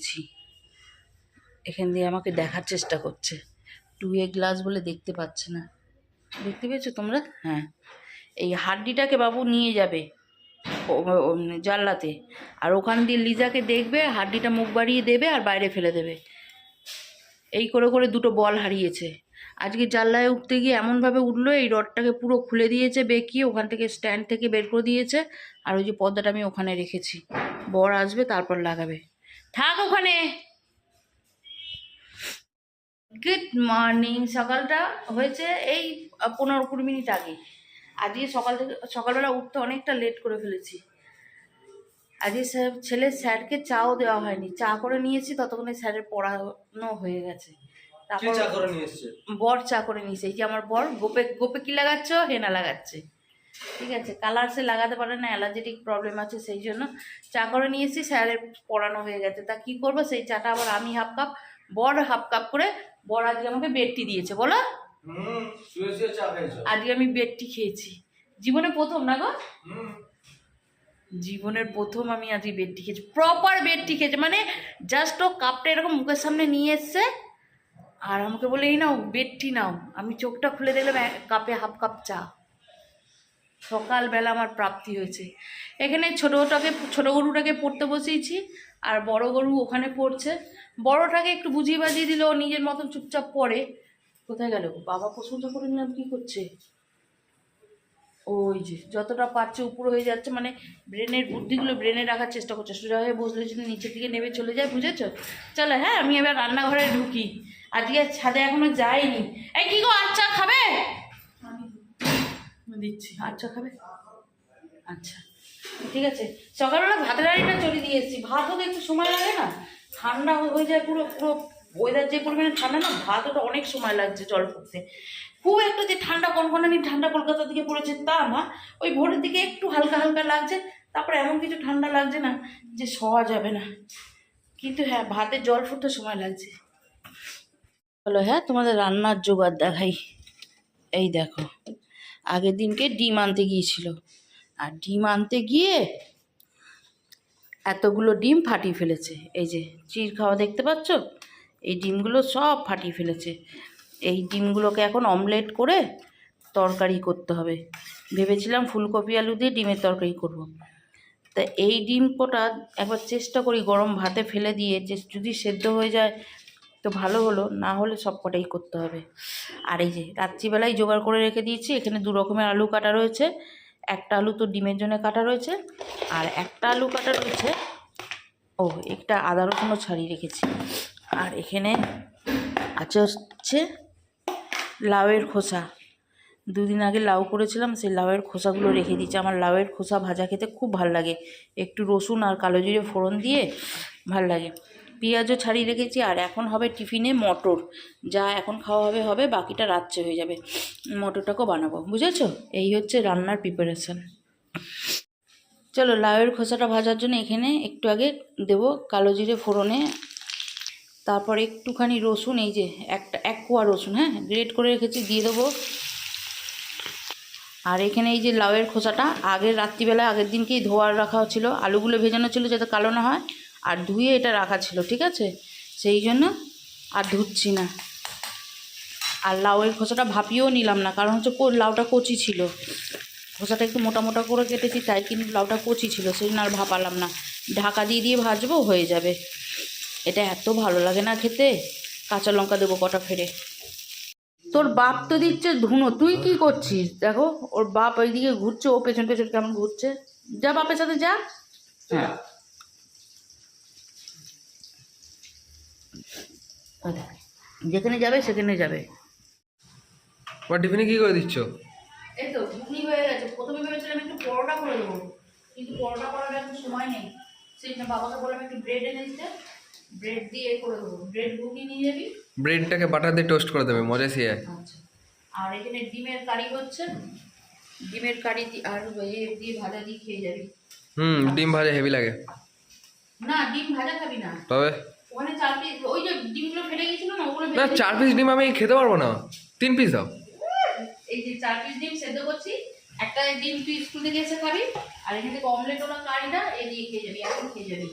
ছি। এখান দিয়ে আমাকে দেখার চেষ্টা করছে। টু এ গ্লাস বলে দেখতে পাচ্ছে না। দেখতে পেয়েছ তোমরা? হ্যাঁ। এই হাড্ডিটাকে বাবু নিয়ে যাবে ও- জানলাতে। আর ওখান দিয়ে লিজাকে দেখবে, হাড্ডিটা মুখ বাড়িয়ে দেবে আর বাইরে ফেলে দেবে। এই করে করে দুটো বল হারিয়েছে। আজকে জানলায় উঠতে গিয়ে এমনভাবে উঠল, এই রডটাকে পুরো খুলে দিয়েছে, বেঁকিয়ে ওখান থেকে স্ট্যান্ড থেকে বের করে দিয়েছে। আর ওই যে পর্দাটা আমি ওখানে রেখেছি। বর আসবে, তারপর লাগাবে। থাক ওখানে। গুড মর্নিং সকালটা হয়েছে এই পনেরো কুড়ি মিনিট আগে। আজকে সকাল থেকে সকালবেলা উঠতে অনেকটা লেট করে ফেলেছি। আজকে স্যার ছেলে স্যারকে চাও দেওয়া হয়নি। চা করে নিয়েছি ততক্ষণে স্যারের পড়ানো হয়ে গেছে। তারপর বর চা করে নিয়েছে। এই যে আমার বর গোপে গোপে কি লাগাচ্ছ? হেনা লাগাচ্ছে। ঠিক আছে কালার সে লাগাতে পারে না অ্যালার্জেটিক প্রবলেম আছে সেই জন্য। চা করে নিয়েছি স্যারের পড়ানো হয়ে গেছে। তা কি করব সেই চাটা আবার আমি হাফ কাপ বর হাফ কাপ করে বর আজকে আমাকে বেডটি দিয়েছে বলো। আজকে আমি বেডটি খেয়েছি। জীবনে প্রথম না গো? জীবনের প্রথম আমি আজকে বেডটি খেয়েছি। প্রপার বেডটি খেয়েছি মানে জাস্ট ও কাপটা এরকম মুখের সামনে নিয়ে এসছে আর আমাকে বলে এই নাও বেডটি নাও। আমি চোখটা খুলে দেখলাম কাপে হাফ কাপ চা। সকালবেলা আমার প্রাপ্তি হয়েছে। এখানে ছোটোটাকে, ছোটো গরুটাকে পড়তে বসিয়েছি, আর বড় গরু ওখানে পড়ছে। বড়টাকে একটু বুঝিয়ে বাজিয়ে দিল নিজের মতন চুপচাপ পড়ে। কোথায় গেল বাবা প্রশংসা করে নিলাম কী করছে? ওই যে, যতটা পারছে উপরে হয়ে যাচ্ছে মানে ব্রেনের বুদ্ধিগুলো ব্রেনে রাখার চেষ্টা করছে। সোজা হয়ে বসলে যদি নিচের দিকে নেমে চলে যায়, বুঝেছ? চলো হ্যাঁ আমি এবার রান্নাঘরে ঢুকি। আজকে ছাদে এখনও যাইনি। এই কি গো আচ্ছা খাবে? দিচ্ছি। আচ্ছা খাবে? আচ্ছা। ঠিক আছে। সকালবেলা ভাতের হাঁড়িটা চলে দিয়ে এসেছি। ভাত হতে একটু সময় লাগে না? ঠান্ডা হয়ে যায় পুরো পুরো ওয়েদার যে পরিমাণে ঠান্ডা না, ভাত ওটা অনেক সময় লাগছে জল ফুটতে খুব একটা যে ঠান্ডা কনকনানি ঠান্ডা কলকাতার দিকে পড়েছে তা না। ওই ভোরের দিকে একটু হালকা হালকা লাগছে। তারপরে এমন কিছু ঠান্ডা লাগছে না যে শোয়া যাবে না। কিন্তু হ্যাঁ ভাতে জল ফুটতে সময় লাগছে। বলো হ্যাঁ তোমাদের রান্নার জোগাড় দেখাই। এই দেখো। আগের দিনকে ডিম আনতে গিয়েছিল। আর ডিম আনতে গিয়ে এতগুলো ডিম ফাটিয়ে ফেলেছে। এই যে চির খাওয়া দেখতে পাচ্ছ? এই ডিমগুলো সব ফাটিয়ে ফেলেছে। এই ডিমগুলোকে এখন অমলেট করে তরকারি করতে হবে। ভেবেছিলাম ফুলকপি আলু দিয়ে ডিমের তরকারি করব। তা এই ডিম কটা একবার চেষ্টা করি গরম ভাতে ফেলে দিয়ে, যে যদি সেদ্ধ হয়ে যায় তো ভালো হলো, না হলে সব কটাই করতে হবে। আর এই যে রাত্রিবেলায় জোগাড় করে রেখে দিয়েছি, এখানে দু রকমের আলু কাটা রয়েছে। একটা আলু তো ডিমের জন্য কাটা রয়েছে, আর একটা আলু কাটা রয়েছে, ও, একটা আদা রসুনও ছাড়িয়ে রেখেছি। আর এখানে আছে হচ্ছে লাউয়ের খোসা। দুদিন আগে লাউ করেছিলাম, সেই লাউয়ের খোসাগুলো রেখে দিয়েছি। আমার লাউয়ের খোসা ভাজা খেতে খুব ভালো লাগে। একটু রসুন আর কালো জিরে ফোড়ন দিয়ে ভালো লাগে। পেঁয়াজও ছাড়িয়ে রেখেছি, আর এখন হবে টিফিনে মটর। যা এখন খাওয়া হবে হবে, বাকিটা রাত্রে হয়ে যাবে। মটরটাকেও বানাবো, বুঝেছ? এই হচ্ছে রান্নার প্রিপারেশান চলো লাউয়ের খোসাটা ভাজার জন্য এখানে একটু আগে দেবো কালো জিরে ফোড়নে, তারপর একটুখানি রসুন, এই যে একটা, এক কোয়া রসুন হ্যাঁ? গ্রেট করে রেখেছি, দিয়ে দেবো। আর এখানে এই যে লাউয়ের খোসাটা, আগের রাত্রিবেলা আগের দিনকেই ধোয়ার রাখা ছিল আলুগুলো ভেজানো ছিল যাতে কালো না হয়। আর ধুয়ে এটা রাখা ছিল, ঠিক আছে? সেই জন্য আর ধুচ্ছি না। আর লাউয়ের খোসাটা ভাপিয়েও নিলাম না, কারণ হচ্ছে লাউটা কচি ছিল। খোসাটা একটু মোটা মোটা করে কেটেছি, তাই কিন্তু লাউটা কচি ছিল, সেই জন্য আর ভাপালাম না। ঢাকা দিয়ে দিয়ে ভাজবো, হয়ে যাবে। এটা এত ভালো লাগে না খেতে। কাঁচা লঙ্কা দেবো কটা ফেরে। তোর বাপ তো দিচ্ছে ধুনো, তুই কি করছিস? দেখো, ওর বাপ ওইদিকে ঘুরছে, ও পেছন পেছন কেমন ঘুরছে। যা বাপের সাথে যা। হ্যাঁ ওই দেখ, যেখানে যাবে সেখানে যাবে। তোমার টিফিনে কি করে দিচ্ছ? এই তো ঘুগনি হয়ে গেছে। প্রথমে ভেবেছিলাম একটু পরোটা করে দেবো। কিন্তু পরোটা করার এখন সময় নেই। সেই জন্য বাবাকে বললাম একটু ব্রেড এনে দিতে। ব্রেড দিয়ে এ করে দেবো। ব্রেড ঘুগনি নিয়ে যাবি। ব্রেডটাকে বাটার দিয়ে টোস্ট করে দেবে মজা সে আচ্ছা। আর এখানে ডিমের কারি হচ্ছে। ডিমের কারি আর এ দিয়ে ভাজা দিয়ে খেয়ে যাবি। হুম ডিম ভাজা হেভি লাগে। না ডিম ভাজা খাবি না। তবে? ওখানে চার পিস ওই যে ডিমগুলো ফেটে গেছিল না ওগুলো না চার পিস ডিম আমি খেতে পারব না। তিন পিস দাও। এই যে চার পিস ডিম সেদ্ধ করছি। একটা ডিম তুই স্কুল থেকে এসে খাবি আর এখানে অমলেট ওলা কারিটা এই দিয়ে খেয়ে যাবি এখন খেয়ে যাবি।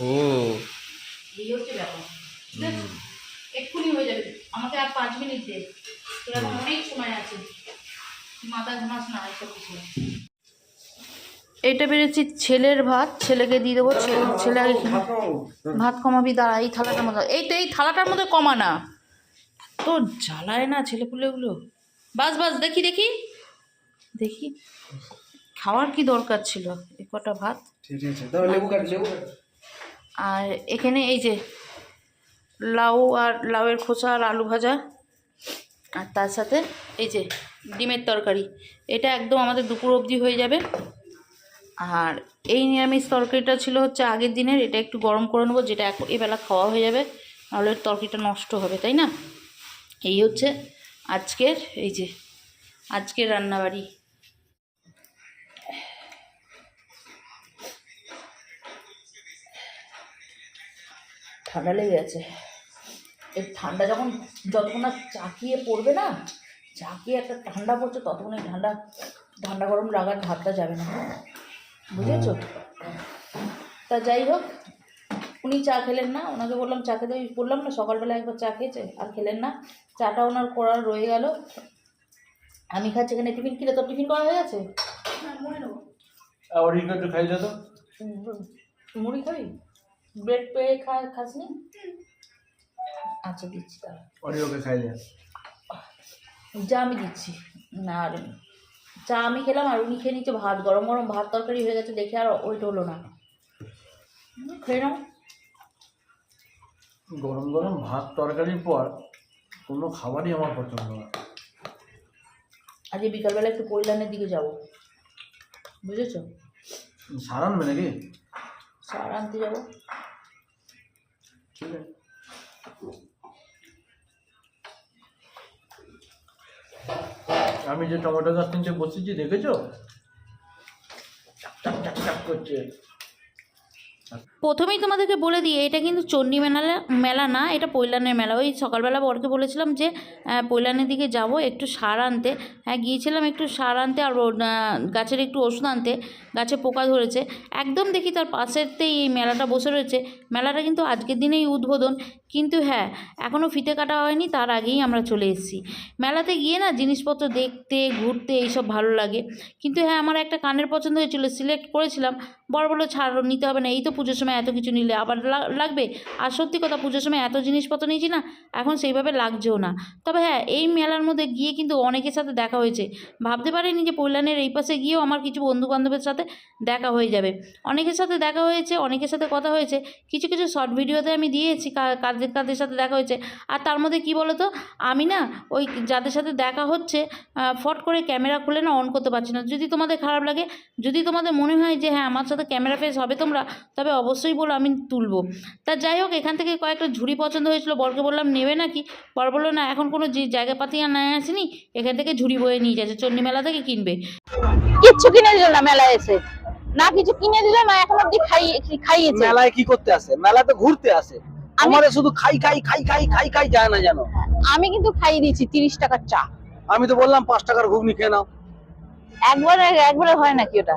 ও। এই হচ্ছে ব্যাপার। এক্ষুনি হয়ে যাবে। আমাকে আর পাঁচ মিনিট দে। তোর এখন অনেক সময় আছে। মাথা ঘামাস না এসব কিছু। এইটা বেড়েছি ছেলের ভাত ছেলেকে দিয়ে দেবো ছেলে ভাত কমাবি দাঁড়া এই থালাটার মধ্যে এই তো এই থালাটার মধ্যে কমা না। তো জ্বালায় না ছেলেপুলেগুলো। বাস বাস দেখি দেখি। দেখি। খাওয়ার কি দরকার ছিল? এ কটা ভাত। আর এখানে এই যে লাউ আর লাউয়ের খোসা আর আলু ভাজা। আর তার সাথে এই যে ডিমের তরকারি। এটা একদম আমাদের দুপুর অবধি হয়ে যাবে। আর এই নিরামিষ তরকারিটা ছিল হচ্ছে আগের দিনের, এটা একটু গরম করে নেব, যেটা এবেলা খাওয়া হয়ে যাবে, নাহলে তরকারিটা নষ্ট হবে, তাই না? এই হচ্ছে আজকের, এই যে আজকের রান্নাবাড়ি। ঠান্ডা লেগে গেছে। এই ঠান্ডা যখন, যতক্ষণ না চাকিয়ে পড়বে না, চাকিয়ে একটা ঠান্ডা পড়ছে, ততক্ষণ এই ঠান্ডা ঠান্ডা গরম লাগার ভাতটা যাবে না। বুঝেছ? তা যাই হোক উনি চা খেলেন না ওনাকে বললাম চা খেতে ওই বললাম না সকালবেলা একবার চা খেয়েছে আর খেলেন না। চাটা ওনার করার রয়ে গেল। আমি খাচ্ছি এখানে টিফিন। কিনে তোর টিফিন করা হয়ে গেছে? তো। মুড়ি খাবি? ব্রেড পেয়ে খা খাসনি? আচ্ছা দিচ্ছি তাহলে। যা আমি দিচ্ছি। না আর চা আমি খেলাম আর উনি খেয়ে নিচ্ছে ভাত গরম গরম ভাত তরকারি হয়ে গেছে দেখে আর ওইটা হলো না। খেয়ে নাও। গরম গরম ভাত তরকারির পর কোনো খাবারই আমার পছন্দ না। আজকে বিকালবেলা একটু কৈলানের দিকে যাব। বুঝেছ? সার আনবে নাকি? সার আনতে যাব। ঠিক আছে। আমি যে টমেটো গাছ নিচে বসেছি দেখেছ? চাক চাক চাক করছে। প্রথমেই তোমাদেরকে বলে দিই, এটা কিন্তু চণ্ডী মেলা মেলা না, এটা পৈলানের মেলা। ওই সকালবেলা বরকে বলেছিলাম যে পৈলানের দিকে যাব, একটু সার আনতে। হ্যাঁ গিয়েছিলাম একটু সার আনতে আর গাছের একটু ওষুধ আনতে। গাছে পোকা ধরেছে। একদম দেখি তার পাশেরতেই এই মেলাটা বসে রয়েছে। মেলাটা কিন্তু আজকের দিনেই উদ্বোধন। কিন্তু হ্যাঁ এখনও ফিতে কাটা হয়নি, তার আগেই আমরা চলে এসেছি। মেলাতে গিয়ে না জিনিসপত্র দেখতে, ঘুরতে এইসব ভালো লাগে। কিন্তু হ্যাঁ আমার একটা কানের পছন্দ হয়েছিল, সিলেক্ট করেছিলাম। বড় বড় ছাড় নিতে হবে না। এই তো পুজোর সময় এত কিছু নিলে আবার লাগবে। আর সত্যি কথা, পুজোর সময় এত জিনিসপত্র নিয়েছি না, এখন সেইভাবে লাগছেও না। তবে হ্যাঁ এই মেলার মধ্যে গিয়ে কিন্তু অনেকের সাথে দেখা হয়েছে। ভাবতে পারিনি যে পৈলানের এই পাশে গিয়েও আমার কিছু বন্ধু বান্ধবের সাথে দেখা হয়ে যাবে। অনেকের সাথে দেখা হয়েছে, অনেকের সাথে কথা হয়েছে। কিছু কিছু শর্ট ভিডিওতে আমি দিয়েছি কাদের কাদের সাথে দেখা হয়েছে। আর তার মধ্যে কি বলো তো আমি না ওই যাদের সাথে দেখা হচ্ছে ফট করে ক্যামেরা খুলে না অন করতে পারছি না। যদি তোমাদের খারাপ লাগে, যদি তোমাদের মনে হয় যে হ্যাঁ আমার সাথে ক্যামেরা ফেস হবে তোমরা তবে অবশ্যই বলো আমি তুলবো। তা যাই হোক এখান থেকে কয়েকটা ঝুড়ি পছন্দ হয়েছিল বরকে বললাম নেবে নাকি? বর বলল না এখন কোনো যে জায়গাপাতি আর না আসেনি এখান থেকে ঝুড়ি বয়ে নিয়ে যাচ্ছে চণ্ডী মেলা থেকে কিনবে। কিচ্ছু কিনে দিল না মেলায় এসে। না কিছু কিনে দিল না এখন অব্দি খাইয়ে খাইয়েছে। মেলায় কি করতে আসে? মেলায় তো ঘুরতে আসে। আমারে শুধু খাই খাই খাই খাই খাই খাই যায় না জানো আমি কিন্তু খাইয়ে দিয়েছি তিরিশ টাকার চা। আমি তো বললাম পাঁচ টাকার ঘুগনি খেয়ে নাও। একবার একবারে হয় নাকি ওটা?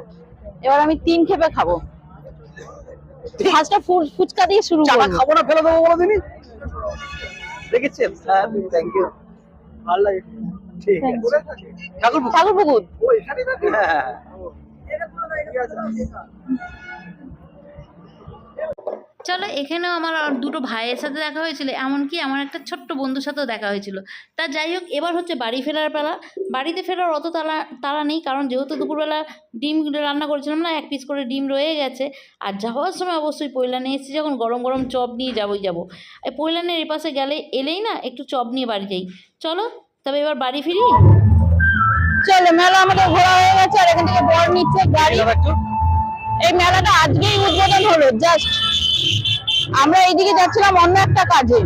এবার আমি তিন খেপে খাব। ফুচকা দিয়ে শুরু চাটা খাব না ফেলে দেবো বলো দিনই দেখেছেন থ্যাংক ইউ ভালো লাগে। ঠিক আছে। ঠাকুর ঠাকুর পুকুর হ্যাঁ। চলো এখানেও আমার আর দুটো ভাইয়ের সাথে দেখা হয়েছিল এমনকি আমার একটা ছোট্ট বন্ধুর সাথেও দেখা হয়েছিল। তা যাই হোক এবার হচ্ছে বাড়ি ফেরার পালা। বাড়িতে ফেরার অত তালা তারা নেই কারণ যেহেতু দুপুরবেলা ডিম রান্না করেছিলাম না এক পিস করে ডিম রয়ে গেছে। আর যাওয়ার সময় অবশ্যই পৈলানে এসেছি যখন গরম গরম চপ নিয়ে যাবোই যাব। এই পৈলানের এ পাশে গেলে এলেই না একটু চপ নিয়ে বাড়ি যাই। চলো তবে এবার বাড়ি ফিরি? চলো মেলা আমাদের ঘোরা হয়ে গেছে আর এখান থেকে বর নিচ্ছে গাড়ি। এই মেলাটা আজকেই উদ্বোধন হলো জাস্ট। আমরা এইদিকে যাচ্ছিলাম অন্য একটা কাজে।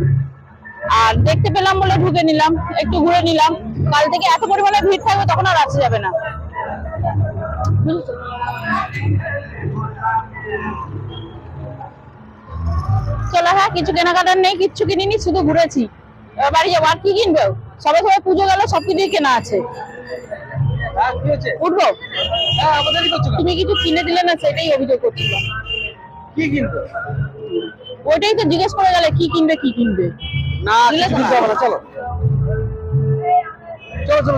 আর দেখতে পেলাম বলে ঢুকে নিলাম একটু ঘুরে নিলাম। কাল থেকে এত পরিমাণে ভিড় থাকবে তখন আর আসা যাবে না। চলো হ্যাঁ কিছু কেনাকাটার নেই কিচ্ছু কিনিনি শুধু ঘুরেছি। এবার বাড়ি যাব। আর কি কিনবে? সবাই সবাই পুজো গেল সব কিছুই কেনা আছে। হ্যাঁ উঠবো? হ্যাঁ তুমি কিছু কিনে দিলে না সেটাই অভিযোগ করছিলাম কি কিনবো? ওইটাই তো জিজ্ঞেস করে গেলে কি কিনবে কি কিনবে? না চলো চলো চলো।